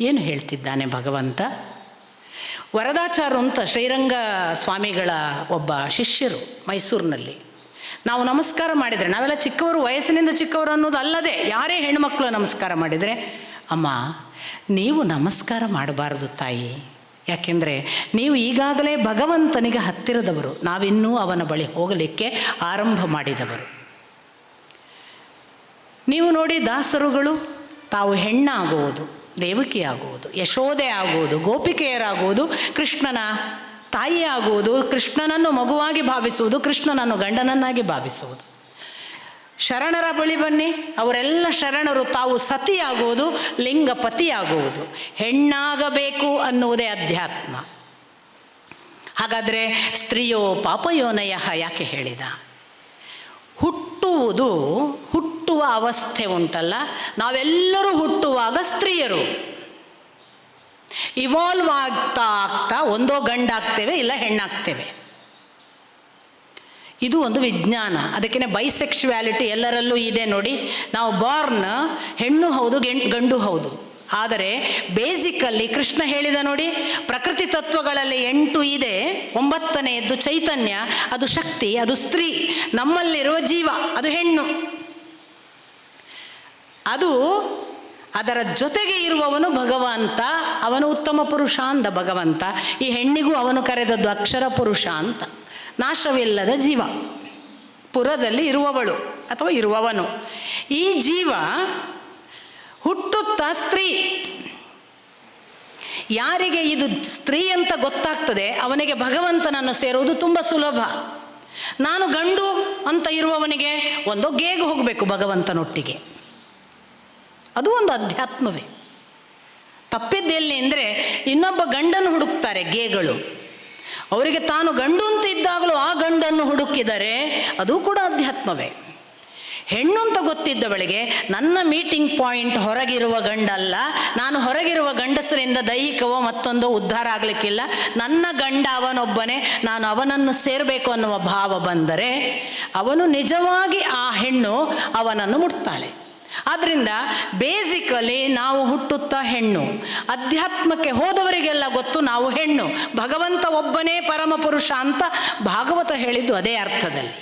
ಏನು ಹೇಳ್ತಿದ್ದಾನೆ ಭಗವಂತ? ವರದಾಚಾರು ಅಂತ ಶ್ರೀರಂಗ ಸ್ವಾಮಿಗಳ ಒಬ್ಬ ಶಿಷ್ಯರು ಮೈಸೂರಿನಲ್ಲಿ. ನಾವು ನಮಸ್ಕಾರ ಮಾಡಿದರೆ, ನಾವೆಲ್ಲ ಚಿಕ್ಕವರು, ವಯಸ್ಸಿನಿಂದ ಚಿಕ್ಕವರು ಅನ್ನೋದು ಅಲ್ಲದೆ ಯಾರೇ ಹೆಣ್ಮಕ್ಳು ನಮಸ್ಕಾರ ಮಾಡಿದರೆ, ಅಮ್ಮ, ನೀವು ನಮಸ್ಕಾರ ಮಾಡಬಾರದು ತಾಯಿ. ಯಾಕೆಂದರೆ ನೀವು ಈಗಾಗಲೇ ಭಗವಂತನಿಗೆ ಹತ್ತಿರದವರು. ನಾವಿನ್ನೂ ಅವನ ಬಳಿ ಹೋಗಲಿಕ್ಕೆ ಆರಂಭ ಮಾಡಿದವರು. ನೀವು ನೋಡಿ ದಾಸರುಗಳು, ತಾವು ಹೆಣ್ಣಾಗುವುದು. ದೇವಕಿ ಆಗುವುದು ಯಶೋದೆ ಆಗುವುದು ಗೋಪಿಕೆಯರಾಗುವುದು, ಕೃಷ್ಣನ ತಾಯಿ ಆಗುವುದು ಕೃಷ್ಣನನ್ನು ಮಗುವಾಗಿ ಭಾವಿಸುವುದು, ಕೃಷ್ಣನನ್ನು ಗಂಡನನ್ನಾಗಿ ಭಾವಿಸುವುದು. ಶರಣರ ಬಳಿ ಬನ್ನಿ, ಅವರೆಲ್ಲ ಶರಣರು ತಾವು ಸತಿಯಾಗುವುದು, ಲಿಂಗಪತಿಯಾಗುವುದು. ಹೆಣ್ಣಾಗಬೇಕು ಅನ್ನುವುದೇ ಅಧ್ಯಾತ್ಮ. ಹಾಗಾದರೆ ಸ್ತ್ರೀಯೋ ಪಾಪಯೋನಯ ಯಾಕೆ ಹೇಳಿದ? ಹುಟ್ಟುವುದು ಹುಟ್ಟುವ ಅವಸ್ಥೆ ಉಂಟಲ್ಲ? ನಾವೆಲ್ಲರೂ ಹುಟ್ಟುವಾಗ ಸ್ತ್ರೀಯರು. ಇವಾಲ್ವ್ ಆಗ್ತಾ ಆಗ್ತಾ ಒಂದೋ ಗಂಡಾಗ್ತೇವೆ, ಇಲ್ಲ ಹೆಣ್ಣಾಗ್ತೇವೆ. ಇದು ಒಂದು ವಿಜ್ಞಾನ. ಅದಕ್ಕೇ ಬೈಸೆಕ್ಷುವ್ಯಾಲಿಟಿ ಎಲ್ಲರಲ್ಲೂ ಇದೆ ನೋಡಿ. ನಾವು ಬಾರ್ನ್ ಹೆಣ್ಣು ಹೌದು, ಗಂಡು ಹೌದು. ಆದರೆ ಬೇಸಿಕಲ್ಲಿ ಕೃಷ್ಣ ಹೇಳಿದ ನೋಡಿ, ಪ್ರಕೃತಿ ತತ್ವಗಳಲ್ಲಿ ಎಂಟು ಇದೆ. ಒಂಬತ್ತನೆಯದ್ದು ಚೈತನ್ಯ, ಅದು ಶಕ್ತಿ, ಅದು ಸ್ತ್ರೀ. ನಮ್ಮಲ್ಲಿರುವ ಜೀವ, ಅದು ಹೆಣ್ಣು. ಅದು ಅದರ ಜೊತೆಗೆ ಇರುವವನು ಭಗವಂತ, ಅವನು ಉತ್ತಮ ಪುರುಷ ಅಂದ ಭಗವಂತ. ಈ ಹೆಣ್ಣಿಗೂ ಅವನು ಕರೆದದ್ದು ಅಕ್ಷರ ಪುರುಷ ಅಂತ. ನಾಶವಿಲ್ಲದ ಜೀವ. ಪುರದಲ್ಲಿ ಇರುವವಳು ಅಥವಾ ಇರುವವನು. ಈ ಜೀವ ಹುಟ್ಟುತ್ತಾ ಸ್ತ್ರೀ. ಯಾರಿಗೆ ಇದು ಸ್ತ್ರೀ ಅಂತ ಗೊತ್ತಾಗ್ತದೆ, ಅವನಿಗೆ ಭಗವಂತನನ್ನು ಸೇರುವುದು ತುಂಬ ಸುಲಭ. ನಾನು ಗಂಡು ಅಂತ ಇರುವವನಿಗೆ ಒಂದು ಗೇಗು ಹೋಗಬೇಕು ಭಗವಂತನೊಟ್ಟಿಗೆ. ಅದು ಒಂದು ಅಧ್ಯಾತ್ಮವೇ. ತಪ್ಪಿದ್ದೆಲ್ಲಿ ಅಂದರೆ, ಇನ್ನೊಬ್ಬ ಗಂಡನ್ನು ಹುಡುಕ್ತಾರೆ ಗೇಗಳು. ಅವರಿಗೆ ತಾನು ಗಂಡು ಅಂತ ಇದ್ದಾಗಲೂ ಆ ಗಂಡನ್ನು ಹುಡುಕಿದರೆ, ಅದು ಕೂಡ ಅಧ್ಯಾತ್ಮವೇ. ಹೆಣ್ಣು ಅಂತ ಗೊತ್ತಿದ್ದವಳಿಗೆ ನನ್ನ ಮೀಟಿಂಗ್ ಪಾಯಿಂಟ್ ಹೊರಗಿರುವ ಗಂಡಲ್ಲ, ನಾನು ಹೊರಗಿರುವ ಗಂಡಸರಿಂದ ದೈಹಿಕವೋ ಮತ್ತೊಂದು ಉದ್ಧಾರ ಆಗಲಿಕ್ಕಿಲ್ಲ. ನನ್ನ ಗಂಡ ಅವನೊಬ್ಬನೇ, ನಾನು ಅವನನ್ನು ಸೇರಬೇಕು ಅನ್ನುವ ಭಾವ ಬಂದರೆ ಅವನು ನಿಜವಾಗಿ ಆ ಹೆಣ್ಣು ಅವನನ್ನು ಮುಟ್ತಾಳೆ. ಆದ್ದರಿಂದ ಬೇಸಿಕಲಿ ನಾವು ಹುಟ್ಟುತ್ತಾ ಹೆಣ್ಣು, ಅಧ್ಯಾತ್ಮಕ್ಕೆ ಹೋದವರಿಗೆಲ್ಲ ಗೊತ್ತು ನಾವು ಹೆಣ್ಣು, ಭಗವಂತ ಒಬ್ಬನೇ ಪರಮಪುರುಷ ಅಂತ ಭಾಗವತ ಹೇಳಿದ್ದು ಅದೇ ಅರ್ಥದಲ್ಲಿ.